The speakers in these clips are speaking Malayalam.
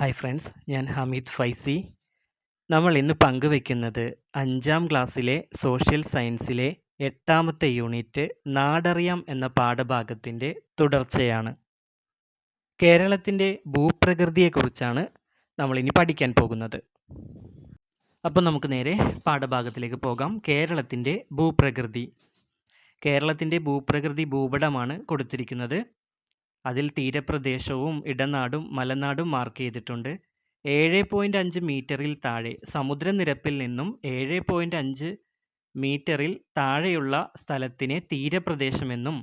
ഹായ് ഫ്രണ്ട്സ് ഞാൻ ഹമീദ് ഫൈസി. നമ്മൾ ഇന്ന് പങ്കുവെക്കുന്നത് അഞ്ചാം ക്ലാസ്സിലെ സോഷ്യൽ സയൻസിലെ എട്ടാമത്തെ യൂണിറ്റ് നാടറിയാം എന്ന പാഠഭാഗത്തിന്റെ തുടർച്ചയാണ്. കേരളത്തിന്റെ ഭൂപ്രകൃതിയെക്കുറിച്ചാണ് നമ്മളിനി പഠിക്കാൻ പോകുന്നത്. അപ്പോൾ നമുക്ക് നേരെ പാഠഭാഗത്തിലേക്ക് പോകാം. കേരളത്തിന്റെ ഭൂപ്രകൃതി. കേരളത്തിന്റെ ഭൂപ്രകൃതി ഭൂപടമാണ് കൊടുത്തിരിക്കുന്നത്. അതിൽ തീരപ്രദേശവും ഇടനാടും മലനാടും മാർക്ക് ചെയ്തിട്ടുണ്ട്. ഏഴ് പോയിന്റ് അഞ്ച് മീറ്ററിൽ താഴെ സമുദ്രനിരപ്പിൽ നിന്നും ഏഴ് പോയിന്റ് അഞ്ച് മീറ്ററിൽ താഴെയുള്ള സ്ഥലത്തിനെ തീരപ്രദേശമെന്നും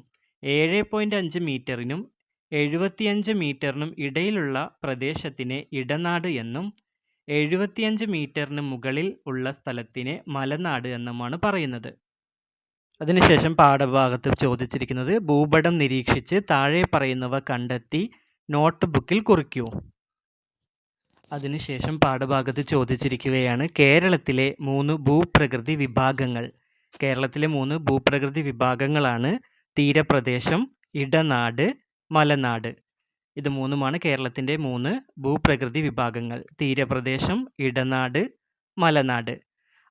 ഏഴ് പോയിന്റ് അഞ്ച് മീറ്ററിനും എഴുപത്തിയഞ്ച് മീറ്ററിനും ഇടയിലുള്ള പ്രദേശത്തിനെ ഇടനാട് എന്നും എഴുപത്തിയഞ്ച് മീറ്ററിന് മുകളിൽ ഉള്ള സ്ഥലത്തിനെ മലനാട് എന്നുമാണ് പറയുന്നത്. അതിനുശേഷം പാഠഭാഗത്ത് ചോദിച്ചിരിക്കുന്നത് ഭൂപടം നിരീക്ഷിച്ച് താഴെ പറയുന്നവ കണ്ടെത്തി നോട്ട് ബുക്കിൽ കുറിക്കൂ. അതിനുശേഷം പാഠഭാഗത്ത് ചോദിച്ചിരിക്കുകയാണ് കേരളത്തിലെ മൂന്ന് ഭൂപ്രകൃതി വിഭാഗങ്ങൾ. കേരളത്തിലെ മൂന്ന് ഭൂപ്രകൃതി വിഭാഗങ്ങളാണ് തീരപ്രദേശം ഇടനാട് മലനാട്. ഇത് മൂന്നുമാണ് കേരളത്തിന്റെ മൂന്ന് ഭൂപ്രകൃതി വിഭാഗങ്ങൾ. തീരപ്രദേശം ഇടനാട് മലനാട്.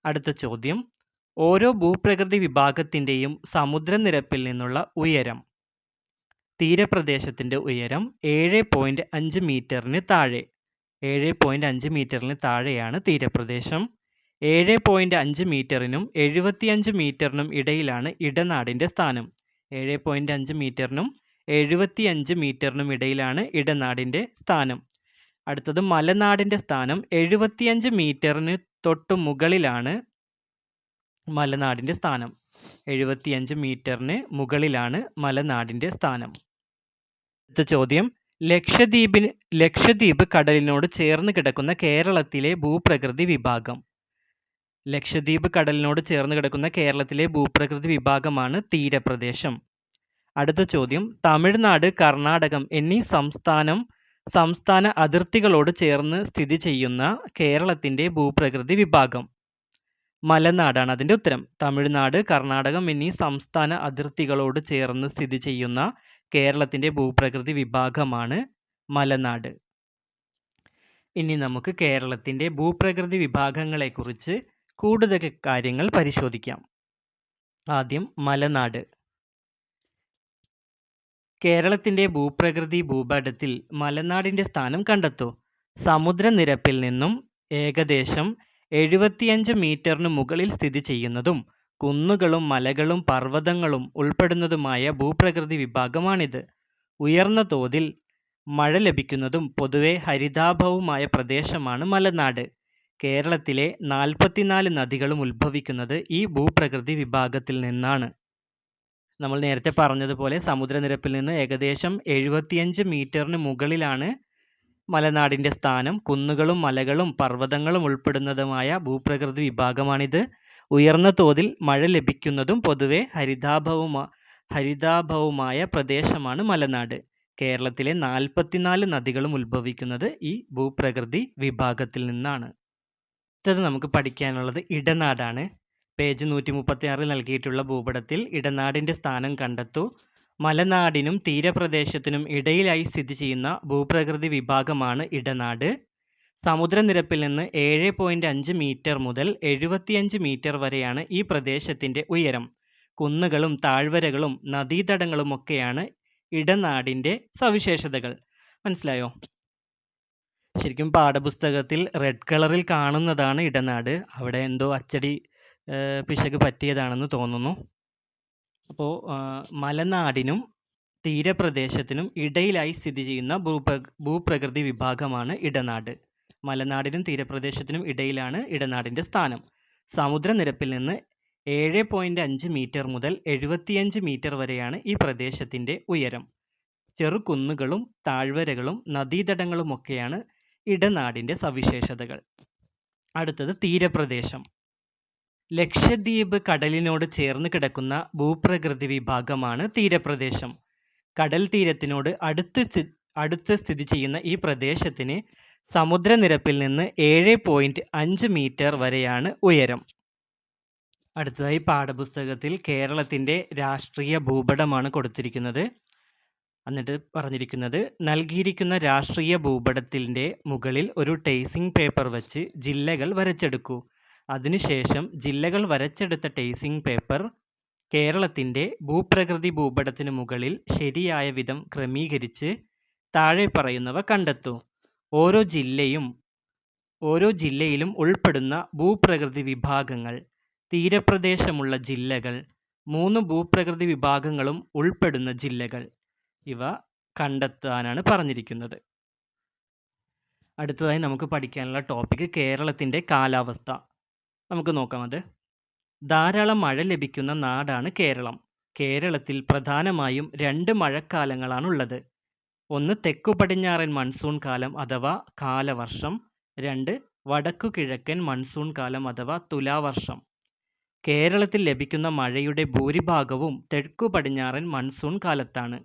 അടുത്ത ചോദ്യം. ഓരോ ഭൂപ്രകൃതി വിഭാഗത്തിന്റെയും സമുദ്രനിരപ്പിൽ നിന്നുള്ള ഉയരം. തീരപ്രദേശത്തിന്റെ ഉയരം ഏഴ് പോയിന്റ് അഞ്ച് മീറ്ററിന് താഴെ. ഏഴ് പോയിന്റ് അഞ്ച് മീറ്ററിന് താഴെയാണ് തീരപ്രദേശം. ഏഴ് പോയിന്റ് അഞ്ച് മീറ്ററിനും എഴുപത്തിയഞ്ച് മീറ്ററിനും ഇടയിലാണ് ഇടനാടിന്റെ സ്ഥാനം. ഏഴ് പോയിന്റ് അഞ്ച് മീറ്ററിനും എഴുപത്തിയഞ്ച് മീറ്ററിനും ഇടയിലാണ് ഇടനാടിന്റെ സ്ഥാനം. അടുത്തത് മലനാടിന്റെ സ്ഥാനം. എഴുപത്തിയഞ്ച് മീറ്ററിന് തൊട്ട് മുകളിലാണ് മലനാടിന്റെ സ്ഥാനം. എഴുപത്തിയഞ്ച് മീറ്ററിന് മുകളിലാണ് മലനാടിന്റെ സ്ഥാനം. അടുത്ത ചോദ്യം. ലക്ഷദ്വീപിന് ലക്ഷദ്വീപ് കടലിനോട് ചേർന്ന് കിടക്കുന്ന കേരളത്തിലെ ഭൂപ്രകൃതി വിഭാഗം. ലക്ഷദ്വീപ് കടലിനോട് ചേർന്ന് കിടക്കുന്ന കേരളത്തിലെ ഭൂപ്രകൃതി വിഭാഗമാണ് തീരപ്രദേശം. അടുത്ത ചോദ്യം. തമിഴ്നാട് കർണാടകം എന്നീ സംസ്ഥാനം സംസ്ഥാന അതിർത്തികളോട് ചേർന്ന് സ്ഥിതി ചെയ്യുന്ന കേരളത്തിന്റെ ഭൂപ്രകൃതി വിഭാഗം. മലനാടാണ് അതിന്റെ ഉത്തരം. തമിഴ്നാട് കർണാടകം എന്നീ സംസ്ഥാന അതിർത്തികളോട് ചേർന്ന് സ്ഥിതി ചെയ്യുന്ന കേരളത്തിന്റെ ഭൂപ്രകൃതി വിഭാഗമാണ് മലനാട്. ഇനി നമുക്ക് കേരളത്തിന്റെ ഭൂപ്രകൃതി വിഭാഗങ്ങളെക്കുറിച്ച് കൂടുതൽ കാര്യങ്ങൾ പരിശോധിക്കാം. ആദ്യം മലനാട്. കേരളത്തിന്റെ ഭൂപ്രകൃതി ഭൂപടത്തിൽ മലനാടിന്റെ സ്ഥാനം കണ്ടെത്തൂ. സമുദ്രനിരപ്പിൽ നിന്നും ഏകദേശം എഴുപത്തിയഞ്ച് മീറ്ററിന് മുകളിൽ സ്ഥിതി ചെയ്യുന്നതും കുന്നുകളും മലകളും പർവതങ്ങളും ഉൾപ്പെടുന്നതുമായ ഭൂപ്രകൃതി വിഭാഗമാണിത്. ഉയർന്ന തോതിൽ മഴ ലഭിക്കുന്നതും പൊതുവെ ഹരിതാഭവുമായ പ്രദേശമാണ് മലനാട്. കേരളത്തിലെ നാൽപ്പത്തിനാല് നദികളും ഉത്ഭവിക്കുന്നത് ഈ ഭൂപ്രകൃതി വിഭാഗത്തിൽ നിന്നാണ്. നമ്മൾ നേരത്തെ പറഞ്ഞതുപോലെ സമുദ്രനിരപ്പിൽ നിന്ന് ഏകദേശം എഴുപത്തിയഞ്ച് മീറ്ററിന് മുകളിലാണ് മലനാടിന്റെ സ്ഥാനം കുന്നുകളും മലകളും പർവതങ്ങളും ഉൾപ്പെടുന്നതുമായ ഭൂപ്രകൃതി വിഭാഗമാണിത്. ഉയർന്ന തോതിൽ മഴ ലഭിക്കുന്നതും പൊതുവെ ഹരിതാഭവുമ ഹരിതാഭവുമായ പ്രദേശമാണ് മലനാട്. കേരളത്തിലെ നാൽപ്പത്തിനാല് നദികളും ഉത്ഭവിക്കുന്നത് ഈ ഭൂപ്രകൃതി വിഭാഗത്തിൽ നിന്നാണ്. അടുത്തത് നമുക്ക് പഠിക്കാനുള്ളത് ഇടനാടാണ്. പേജ് നൂറ്റി മുപ്പത്തി ആറിൽ നൽകിയിട്ടുള്ള ഭൂപടത്തിൽ ഇടനാടിന്റെ സ്ഥാനം കണ്ടെത്തൂ. മലനാടിനും തീരപ്രദേശത്തിനും ഇടയിലായി സ്ഥിതി ചെയ്യുന്ന ഭൂപ്രകൃതി വിഭാഗമാണ് ഇടനാട്. സമുദ്രനിരപ്പിൽ നിന്ന് ഏഴ് പോയിന്റ് അഞ്ച് മീറ്റർ മുതൽ എഴുപത്തിയഞ്ച് മീറ്റർ വരെയാണ് ഈ പ്രദേശത്തിന്റെ ഉയരം. കുന്നുകളും താഴ്വരകളും നദീതടങ്ങളുമൊക്കെയാണ് ഇടനാടിന്റെ സവിശേഷതകൾ. മനസ്സിലായോ? ശരിക്കും പാഠപുസ്തകത്തിൽ റെഡ് കളറിൽ കാണുന്നതാണ് ഇടനാട്. അവിടെ എന്തോ അച്ചടി പിശക് പറ്റിയതാണെന്ന് തോന്നുന്നു. അപ്പോൾ മലനാടിനും തീരപ്രദേശത്തിനും ഇടയിലായി സ്ഥിതി ചെയ്യുന്ന ഭൂപ്ര ഭൂപ്രകൃതി വിഭാഗമാണ് ഇടനാട്. മലനാടിനും തീരപ്രദേശത്തിനും ഇടയിലാണ് ഇടനാടിന്റെ സ്ഥാനം. സമുദ്രനിരപ്പിൽ നിന്ന് ഏഴ് പോയിന്റ് അഞ്ച് മീറ്റർ മുതൽ എഴുപത്തിയഞ്ച് മീറ്റർ വരെയാണ് ഈ പ്രദേശത്തിന്റെ ഉയരം. ചെറുകുന്നുകളും താഴ്വരകളും നദീതടങ്ങളുമൊക്കെയാണ് ഇടനാടിന്റെ സവിശേഷതകൾ. അടുത്തത് തീരപ്രദേശം. ലക്ഷദ്വീപ് കടലിനോട് ചേർന്ന് കിടക്കുന്ന ഭൂപ്രകൃതി വിഭാഗമാണ് തീരപ്രദേശം. കടൽ തീരത്തിനോട് അടുത്ത് അടുത്ത് സ്ഥിതി ചെയ്യുന്ന ഈ പ്രദേശത്തിന് സമുദ്രനിരപ്പിൽ നിന്ന് ഏഴ് പോയിന്റ് അഞ്ച് മീറ്റർ വരെയാണ് ഉയരം. അടുത്തതായി പാഠപുസ്തകത്തിൽ കേരളത്തിന്റെ രാഷ്ട്രീയ ഭൂപടമാണ് കൊടുത്തിരിക്കുന്നത്. എന്നിട്ട് പറഞ്ഞിരിക്കുന്നത് നൽകിയിരിക്കുന്ന രാഷ്ട്രീയ ഭൂപടത്തിന്റെ മുകളിൽ ഒരു ടേസിംഗ് പേപ്പർ വച്ച് ജില്ലകൾ വരച്ചെടുക്കൂ. അതിനുശേഷം ജില്ലകൾ വരച്ചെടുത്ത ടേസിംഗ് പേപ്പർ കേരളത്തിന്റെ ഭൂപ്രകൃതി ഭൂപടത്തിന് മുകളിൽ ശരിയായ വിധം ക്രമീകരിച്ച് താഴെ പറയുന്നവ കണ്ടെത്തൂ. ഓരോ ജില്ലയും ഓരോ ജില്ലയിലും ഉൾപ്പെടുന്ന ഭൂപ്രകൃതി വിഭാഗങ്ങൾ തീരപ്രദേശമുള്ള ജില്ലകൾ മൂന്ന് ഭൂപ്രകൃതി വിഭാഗങ്ങളും ഉൾപ്പെടുന്ന ജില്ലകൾ ഇവ കണ്ടെത്താനാണ് പറഞ്ഞിരിക്കുന്നത്. അടുത്തതായി നമുക്ക് പഠിക്കാനുള്ള ടോപ്പിക് കേരളത്തിന്റെ കാലാവസ്ഥ. നമുക്ക് നോക്കാം അത്. ധാരാളം മഴ ലഭിക്കുന്ന നാടാണ് കേരളം. കേരളത്തിൽ പ്രധാനമായും രണ്ട് മഴക്കാലങ്ങളാണുള്ളത്. ഒന്ന് തെക്കു പടിഞ്ഞാറൻ മൺസൂൺ കാലം അഥവാ കാലവർഷം. രണ്ട് വടക്കു കിഴക്കൻ മൺസൂൺ കാലം അഥവാ തുലാവർഷം. കേരളത്തിൽ ലഭിക്കുന്ന മഴയുടെ ഭൂരിഭാഗവും തെക്കു പടിഞ്ഞാറൻ മൺസൂൺ കാലത്താണ്.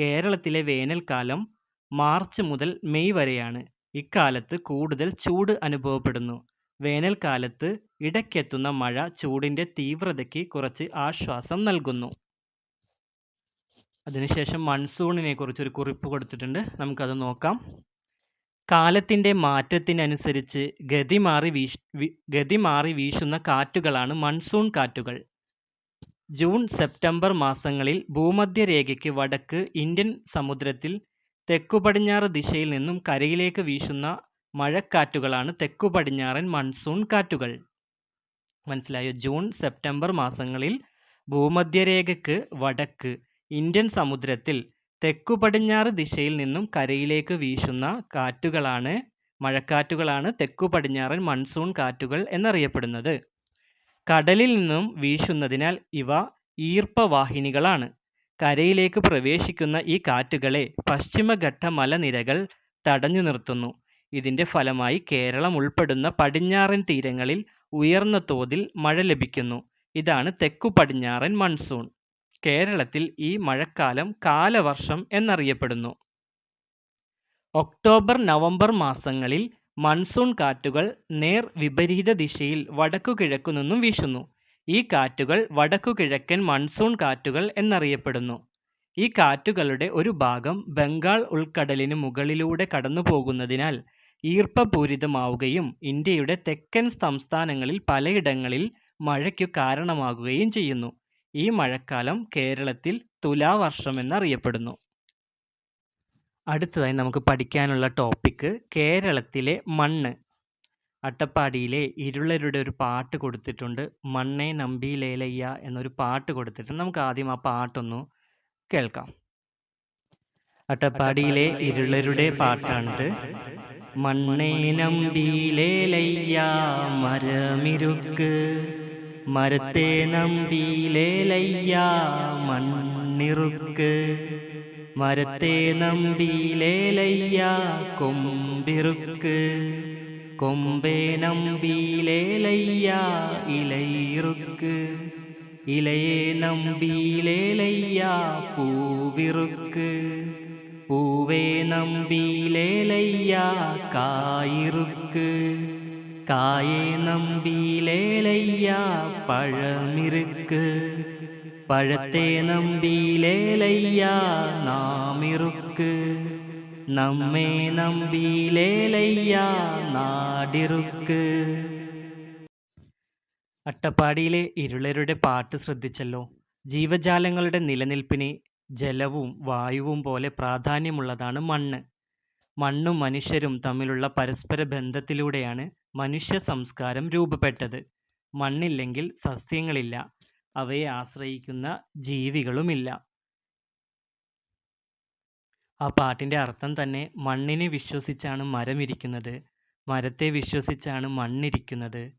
കേരളത്തിലെ വേനൽക്കാലം മാർച്ച് മുതൽ മെയ് വരെയാണ്. ഇക്കാലത്ത് കൂടുതൽ ചൂട് അനുഭവപ്പെടുന്നു. വേനൽക്കാലത്ത് ഇടയ്ക്കെത്തുന്ന മഴ ചൂടിന്റെ തീവ്രതയ്ക്ക് കുറച്ച് ആശ്വാസം നൽകുന്നു. അതിനുശേഷം മൺസൂണിനെ കുറിച്ചൊരു കുറിപ്പ് കൊടുത്തിട്ടുണ്ട്. നമുക്കത് നോക്കാം. കാലത്തിന്റെ മാറ്റത്തിനനുസരിച്ച് ഗതി മാറി വീശ് ഗതി മാറി വീശുന്ന കാറ്റുകളാണ് മൺസൂൺ കാറ്റുകൾ. ജൂൺ സെപ്റ്റംബർ മാസങ്ങളിൽ ഭൂമധ്യരേഖയ്ക്ക് വടക്ക് ഇന്ത്യൻ സമുദ്രത്തിൽ തെക്കു പടിഞ്ഞാറ് ദിശയിൽ നിന്നും കരയിലേക്ക് വീശുന്ന മഴക്കാറ്റുകളാണ് തെക്കു പടിഞ്ഞാറൻ മൺസൂൺ കാറ്റുകൾ. മനസ്സിലായോ? ജൂൺ സെപ്റ്റംബർ മാസങ്ങളിൽ ഭൂമധ്യരേഖയ്ക്ക് വടക്ക് ഇന്ത്യൻ സമുദ്രത്തിൽ തെക്കു പടിഞ്ഞാറ് ദിശയിൽ നിന്നും കരയിലേക്ക് വീശുന്ന കാറ്റുകളാണ് മഴക്കാറ്റുകളാണ് തെക്കു പടിഞ്ഞാറൻ മൺസൂൺ കാറ്റുകൾ എന്നറിയപ്പെടുന്നത്. കടലിൽ നിന്നും വീശുന്നതിനാൽ ഇവ ഈർപ്പവാഹിനികളാണ്. കരയിലേക്ക് പ്രവേശിക്കുന്ന ഈ കാറ്റുകളെ പശ്ചിമഘട്ട മലനിരകൾ തടഞ്ഞു നിർത്തുന്നു. ഇതിന്റെ ഫലമായി കേരളം ഉൾപ്പെടുന്ന പടിഞ്ഞാറൻ തീരങ്ങളിൽ ഉയർന്ന തോതിൽ മഴ ലഭിക്കുന്നു. ഇതാണ് തെക്കു പടിഞ്ഞാറൻ മൺസൂൺ. കേരളത്തിൽ ഈ മഴക്കാലം കാലവർഷം എന്നറിയപ്പെടുന്നു. ഒക്ടോബർ നവംബർ മാസങ്ങളിൽ മൺസൂൺ കാറ്റുകൾ നേർ വിപരീത ദിശയിൽ വടക്കുകിഴക്കു നിന്നും വീശുന്നു. ഈ കാറ്റുകൾ വടക്കുകിഴക്കൻ മൺസൂൺ കാറ്റുകൾ എന്നറിയപ്പെടുന്നു. ഈ കാറ്റുകളുടെ ഒരു ഭാഗം ബംഗാൾ ഉൾക്കടലിന് മുകളിലൂടെ കടന്നു പോകുന്നതിനാൽ ഈർപ്പപൂരിതമാവുകയും ഇന്ത്യയുടെ തെക്കൻ സംസ്ഥാനങ്ങളിൽ പലയിടങ്ങളിൽ മഴയ്ക്കു കാരണമാകുകയും ചെയ്യുന്നു. ഈ മഴക്കാലം കേരളത്തിൽ തുലാവർഷം എന്നറിയപ്പെടുന്നു അടുത്തതായി നമുക്ക് പഠിക്കാനുള്ള ടോപ്പിക്ക് കേരളത്തിലെ മണ്ണ്. അട്ടപ്പാടിയിലെ ഇരുളരുടെ ഒരു പാട്ട് കൊടുത്തിട്ടുണ്ട്. മണ്ണേ നമ്പി നമ്പിയിലേലയ്യ എന്നൊരു പാട്ട് കൊടുത്തിട്ടുണ്ട്. നമുക്ക് ആദ്യം ആ പാട്ടൊന്ന് കേൾക്കാം. അട്ടപ്പാടിയിലെ ഇരുളരുടെ പാട്ടാണിത്. മണ്ണേ നമ്പിയിലേലയ്യ മരമിരുക്ക്. മരത്തെ നമ്പിയിലേലയ്യ മണ്ണിറുക്ക്. മരത്തെ നമ്പിയിലേലയ്യ കൊമ്പിറുക്ക്. കൊമ്പേ നമ്പിയിലേലയ്യ ഇലയിറുക്ക്. ഇലയെ നമ്പിയിലേലയ്യ പൂവിറുക്ക്. പൂവേ നമ്പിയിലേലയ്യ കായിറുക്ക് കായേ നമ്പിയിലേലയ്യ പഴമിറുക്ക്. പഴത്തെ നമ്പിയിലേലയ്യ നാമിറുക്ക്. നമ്മെ നമ്പിയിലേലയ്യ നാടിറുക്ക്. അട്ടപ്പാടിയിലെ ഇരുളരുടെ പാട്ട് ശ്രദ്ധിച്ചല്ലോ. ജീവജാലങ്ങളുടെ നിലനിൽപ്പിന് ജലവും വായുവും പോലെ പ്രാധാന്യമുള്ളതാണ് മണ്ണ്. മണ്ണും മനുഷ്യരും തമ്മിലുള്ള പരസ്പര ബന്ധത്തിലൂടെയാണ് മനുഷ്യ സംസ്കാരം രൂപപ്പെട്ടത്. മണ്ണില്ലെങ്കിൽ സസ്യങ്ങളില്ല. അവയെ ആശ്രയിക്കുന്ന ജീവികളുമില്ല. ആ പാട്ടിന്റെ അർത്ഥം തന്നെ മണ്ണിനെ വിശ്വസിച്ചാണ് മരം ഇരിക്കുന്നത്. മരത്തെ വിശ്വസിച്ചാണ് മണ്ണിരിക്കുന്നത്.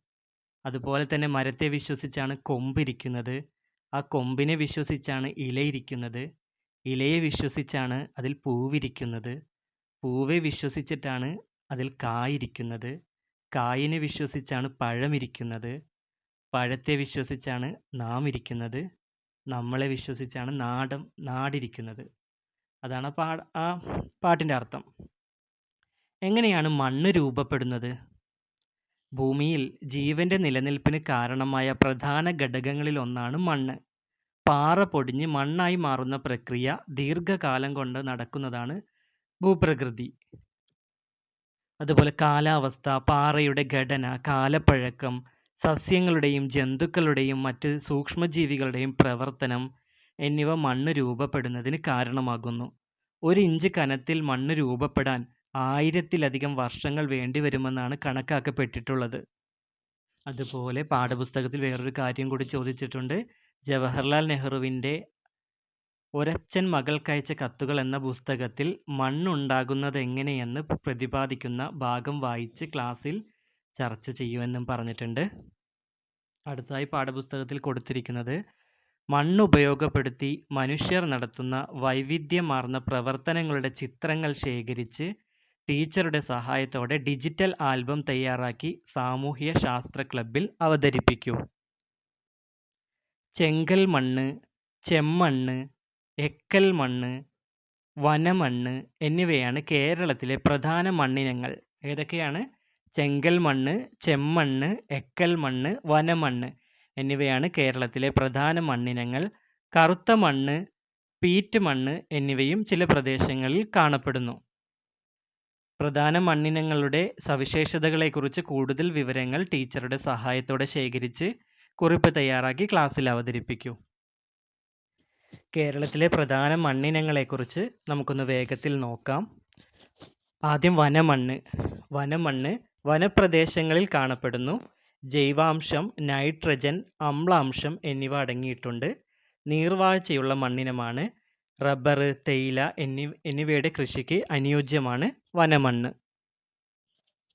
അതുപോലെ തന്നെ മരത്തെ വിശ്വസിച്ചാണ് കൊമ്പിരിക്കുന്നത് ആ കൊമ്പിനെ വിശ്വസിച്ചാണ് ഇലയിരിക്കുന്നത് ഇലയെ വിശ്വസിച്ചാണ് അതിൽ പൂവിരിക്കുന്നത്. പൂവെ വിശ്വസിച്ചിട്ടാണ് അതിൽ കായിരിക്കുന്നത്. കായിനെ വിശ്വസിച്ചാണ് പഴമിരിക്കുന്നത് പഴത്തെ വിശ്വസിച്ചാണ് നാം ഇരിക്കുന്നത്. നമ്മളെ വിശ്വസിച്ചാണ് നാടം നാടിരിക്കുന്നത്. അതാണ് പാ ആ പാട്ടിന്റെ അർത്ഥം. എങ്ങനെയാണ് മണ്ണ് രൂപപ്പെടുന്നത്? ഭൂമിയിൽ ജീവന്റെ നിലനിൽപ്പിന് കാരണമായ പ്രധാന ഘടകങ്ങളിൽ ഒന്നാണ് മണ്ണ്. പാറ പൊടിഞ്ഞ് മണ്ണായി മാറുന്ന പ്രക്രിയ ദീർഘകാലം കൊണ്ട് നടക്കുന്നതാണ് ഭൂപ്രകൃതി. അതുപോലെ കാലാവസ്ഥ, പാറയുടെ ഘടന, കാലപ്പഴക്കം, സസ്യങ്ങളുടെയും ജന്തുക്കളുടെയും മറ്റ് സൂക്ഷ്മജീവികളുടെയും പ്രവർത്തനം എന്നിവ മണ്ണ് രൂപപ്പെടുന്നതിന് കാരണമാകുന്നു. ഒരു ഇഞ്ച് കനത്തിൽ മണ്ണ് രൂപപ്പെടാൻ ആയിരത്തിലധികം വർഷങ്ങൾ വേണ്ടിവരുമെന്നാണ് കണക്കാക്കപ്പെട്ടിട്ടുള്ളത്. അതുപോലെ പാഠപുസ്തകത്തിൽ വേറൊരു കാര്യം കൂടി ചോദിച്ചിട്ടുണ്ട്. ജവഹർലാൽ നെഹ്റുവിന്റെ 'ഒരച്ഛൻ മകൾക്കയച്ച കത്തുകൾ' എന്ന പുസ്തകത്തിൽ മണ്ണുണ്ടാകുന്നതെങ്ങനെയെന്ന് പ്രതിപാദിക്കുന്ന ഭാഗം വായിച്ച് ക്ലാസ്സിൽ ചർച്ച ചെയ്യുമെന്നും പറഞ്ഞിട്ടുണ്ട്. അടുത്തതായി പാഠപുസ്തകത്തിൽ കൊടുത്തിരിക്കുന്നത് മണ്ണ് ഉപയോഗപ്പെടുത്തി മനുഷ്യർ നടത്തുന്ന വൈവിധ്യമാർന്ന പ്രവർത്തനങ്ങളുടെ ചിത്രങ്ങൾ ശേഖരിച്ച് ടീച്ചറുടെ സഹായത്തോടെ ഡിജിറ്റൽ ആൽബം തയ്യാറാക്കി സാമൂഹ്യ ശാസ്ത്ര ക്ലബിൽ അവതരിപ്പിക്കൂ. ചെങ്കൽമണ്ണ്, ചെമ്മണ്ണ്, എക്കൽ മണ്ണ് വനമണ്ണ് എന്നിവയാണ് കേരളത്തിലെ പ്രധാന മണ്ണിനങ്ങൾ. ഏതൊക്കെയാണ്? ചെങ്കൽ മണ്ണ് ചെമ്മണ്ണ്, എക്കൽ മണ്ണ് വനമണ്ണ് എന്നിവയാണ് കേരളത്തിലെ പ്രധാന മണ്ണിനങ്ങൾ. കറുത്ത മണ്ണ്, പീറ്റ് മണ്ണ് എന്നിവയും ചില പ്രദേശങ്ങളിൽ കാണപ്പെടുന്നു. പ്രധാന മണ്ണിനങ്ങളുടെ സവിശേഷതകളെക്കുറിച്ച് കൂടുതൽ വിവരങ്ങൾ ടീച്ചറുടെ സഹായത്തോടെ ശേഖരിച്ച് കുറിപ്പ് തയ്യാറാക്കി ക്ലാസ്സിൽ അവതരിപ്പിക്കൂ. കേരളത്തിലെ പ്രധാന മണ്ണിനങ്ങളെക്കുറിച്ച് നമുക്കൊന്ന് വേഗത്തിൽ നോക്കാം. ആദ്യം വനമണ്ണ്. വനമണ്ണ് വനപ്രദേശങ്ങളിൽ കാണപ്പെടുന്നു. ജൈവാംശം, നൈട്രജൻ, അമ്ലാംശം എന്നിവ അടങ്ങിയിട്ടുണ്ട്. നീർവാഴ്ചയുള്ള മണ്ണിനമാണ്. റബ്ബർ, തേയില എന്നിവയുടെ കൃഷിക്ക് അനുയോജ്യമാണ് വനമണ്ണ്.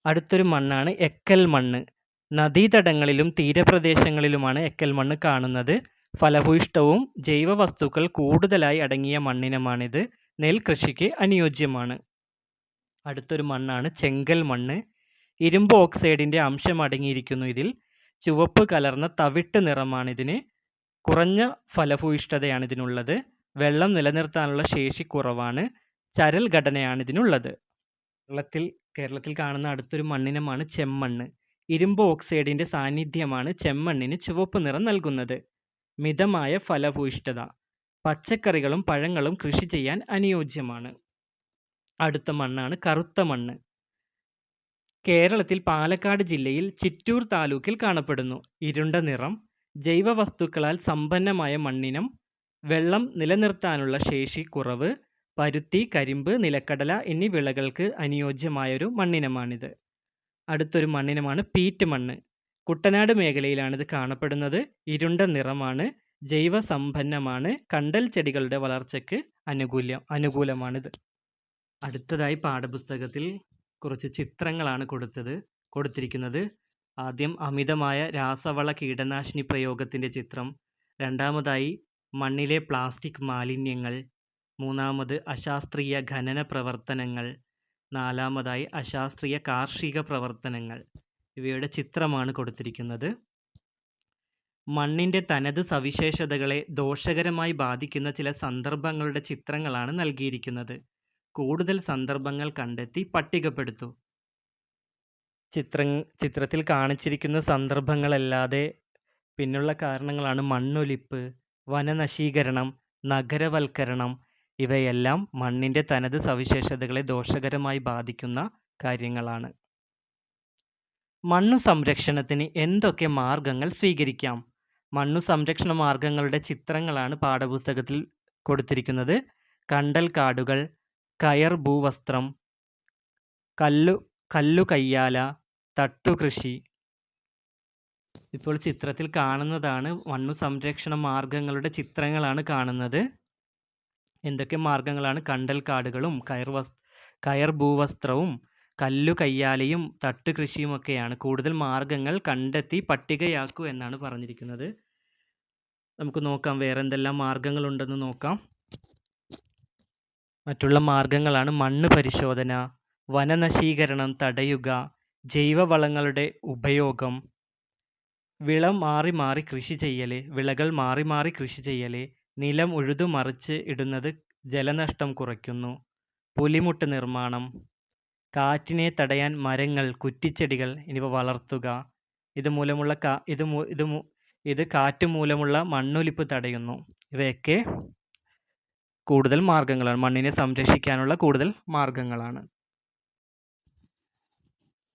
അടുത്തൊരു മണ്ണാണ് എക്കൽമണ്ണ്. നദീതടങ്ങളിലും തീരപ്രദേശങ്ങളിലുമാണ് എക്കൽമണ്ണ് കാണുന്നത്. ഫലഭൂയിഷ്ഠവും ജൈവവസ്തുക്കൾ കൂടുതലായി അടങ്ങിയ മണ്ണിനമാണിത്. നെൽകൃഷിക്ക് അനുയോജ്യമാണ്. അടുത്തൊരു മണ്ണാണ് ചെങ്കൽ മണ്ണ് ഇരുമ്പ് ഓക്സൈഡിന്റെ അംശം അടങ്ങിയിരിക്കുന്നു ഇതിൽ. ചുവപ്പ് കലർന്ന തവിട്ട് നിറമാണിതിന്. കുറഞ്ഞ ഫലഭൂയിഷ്ഠതയാണ് ഇതിനുള്ളത് വെള്ളം നിലനിർത്താനുള്ള ശേഷി കുറവാണ്. ചരൽ ഘടനയാണിതിനുള്ളത്. കേരളത്തിൽ കേരളത്തിൽ കാണുന്ന അടുത്തൊരു മണ്ണിനമാണ് ചെമ്മണ്ണ്. ഇരുമ്പ് ഓക്സൈഡിന്റെ സാന്നിധ്യമാണ് ചെമ്മണ്ണിന് ചുവപ്പ് നിറം നൽകുന്നത്. മിതമായ ഫലഭൂയിഷ്ഠത. പച്ചക്കറികളും പഴങ്ങളും കൃഷി ചെയ്യാൻ അനുയോജ്യമാണ്. അടുത്ത മണ്ണാണ് കറുത്ത മണ്ണ്. കേരളത്തിൽ പാലക്കാട് ജില്ലയിൽ ചിറ്റൂർ താലൂക്കിൽ കാണപ്പെടുന്നു. ഇരുണ്ട നിറം. ജൈവ വസ്തുക്കളാൽ സമ്പന്നമായ മണ്ണിനം. വെള്ളം നിലനിർത്താനുള്ള ശേഷി കുറവ്. പരുത്തി, കരിമ്പ്, നിലക്കടല എന്നീ വിളകൾക്ക് അനുയോജ്യമായൊരു മണ്ണിനമാണിത്. അടുത്തൊരു മണ്ണിനമാണ് പീറ്റ് മണ്ണ്. കുട്ടനാട് മേഖലയിലാണ് ഇത് കാണപ്പെടുന്നത്. ഇരുണ്ട നിറമാണ്. ജൈവസമ്പന്നമാണ്. കണ്ടൽ ചെടികളുടെ വളർച്ചയ്ക്ക് അനുകൂലമാണിത്. അടുത്തതായി പാഠപുസ്തകത്തിൽ കുറച്ച് ചിത്രങ്ങളാണ് കൊടുത്തത് കൊടുത്തിരിക്കുന്നത്. ആദ്യം അമിതമായ രാസവള കീടനാശിനി പ്രയോഗത്തിന്റെ ചിത്രം. രണ്ടാമതായി മണ്ണിലെ പ്ലാസ്റ്റിക് മാലിന്യങ്ങൾ. മൂന്നാമത് അശാസ്ത്രീയ ഖനന പ്രവർത്തനങ്ങൾ. നാലാമതായി അശാസ്ത്രീയ കാർഷിക പ്രവർത്തനങ്ങൾ. ഇവയുടെ ചിത്രമാണ് കൊടുത്തിരിക്കുന്നത്. മണ്ണിന്റെ തനത് സവിശേഷതകളെ ദോഷകരമായി ബാധിക്കുന്ന ചില സന്ദർഭങ്ങളുടെ ചിത്രങ്ങളാണ് നൽകിയിരിക്കുന്നത്. കൂടുതൽ സന്ദർഭങ്ങൾ കണ്ടെത്തി പട്ടികപ്പെടുത്തു ചിത്ര ചിത്രത്തിൽ കാണിച്ചിരിക്കുന്ന സന്ദർഭങ്ങളല്ലാതെ പിന്നുള്ള കാരണങ്ങളാണ് മണ്ണൊലിപ്പ്, വനനശീകരണം, നഗരവൽക്കരണം ഇവയെല്ലാം മണ്ണിന്റെ തനത് സവിശേഷതകളെ ദോഷകരമായി ബാധിക്കുന്ന കാര്യങ്ങളാണ്. മണ്ണു സംരക്ഷണത്തിന് എന്തൊക്കെ മാർഗങ്ങൾ സ്വീകരിക്കാം? മണ്ണു സംരക്ഷണ മാർഗങ്ങളുടെ ചിത്രങ്ങളാണ് പാഠപുസ്തകത്തിൽ കൊടുത്തിരിക്കുന്നത്. കണ്ടൽ കാടുകൾ കയർ ഭൂവസ്ത്രം, കല്ലു കല്ലുകയ്യാല, തട്ടുകൃഷി. ഇപ്പോൾ ചിത്രത്തിൽ കാണുന്നതാണ് മണ്ണു സംരക്ഷണ മാർഗങ്ങളുടെ ചിത്രങ്ങളാണ് കാണുന്നത്. എന്തൊക്കെ മാർഗങ്ങളാണ്? കണ്ടൽക്കാടുകളും കയർ വസ് കയർ ഭൂവസ്ത്രവും കല്ലു കയ്യാലയും തട്ടുകൃഷിയുമൊക്കെയാണ്. കൂടുതൽ മാർഗങ്ങൾ കണ്ടെത്തി പട്ടികയാക്കൂ എന്നാണ് പറഞ്ഞിരിക്കുന്നത്. നമുക്ക് നോക്കാം വേറെ എന്തെല്ലാം മാർഗങ്ങളുണ്ടെന്ന് നോക്കാം. മറ്റുള്ള മാർഗങ്ങളാണ് മണ്ണ് പരിശോധന, വനനശീകരണം തടയുക, ജൈവവളങ്ങളുടെ ഉപയോഗം, വിള മാറി മാറി കൃഷി ചെയ്യൽ, വിളകൾ മാറി മാറി കൃഷി ചെയ്യൽ, നിലം ഉഴുതുമറിച്ച് ഇടുന്നത് ജലനഷ്ടം കുറയ്ക്കുന്നു, പുലിമുട്ട് നിർമ്മാണം, കാറ്റിനെ തടയാൻ മരങ്ങൾ, കുറ്റിച്ചെടികൾ എന്നിവ വളർത്തുക. ഇതുമൂലമുള്ള കാ ഇത് ഇത് ഇത് കാറ്റ് മൂലമുള്ള മണ്ണൊലിപ്പ് തടയുന്നു. ഇവയൊക്കെ കൂടുതൽ മാർഗങ്ങളാണ് മണ്ണിനെ സംരക്ഷിക്കാനുള്ള കൂടുതൽ മാർഗങ്ങളാണ്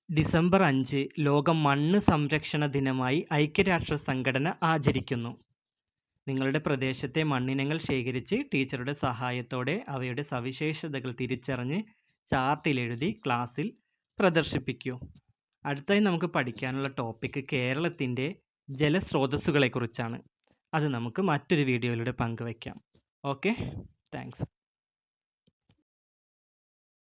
ഡിസംബർ അഞ്ച് ലോക മണ്ണ് സംരക്ഷണ ദിനമായി ഐക്യരാഷ്ട്ര സംഘടന ആചരിക്കുന്നു. നിങ്ങളുടെ പ്രദേശത്തെ മണ്ണിനങ്ങൾ ശേഖരിച്ച് ടീച്ചറുടെ സഹായത്തോടെ അവയുടെ സവിശേഷതകൾ തിരിച്ചറിഞ്ഞ് ചാർട്ടിലെഴുതി ക്ലാസ്സിൽ പ്രദർശിപ്പിക്കൂ. അടുത്തായി നമുക്ക് പഠിക്കാനുള്ള ടോപ്പിക്ക് കേരളത്തിന്റെ ജലസ്രോതസ്സുകളെക്കുറിച്ചാണ്. അത് നമുക്ക് മറ്റൊരു വീഡിയോയിലൂടെ പങ്കുവയ്ക്കാം. ഓക്കെ? താങ്ക്സ്.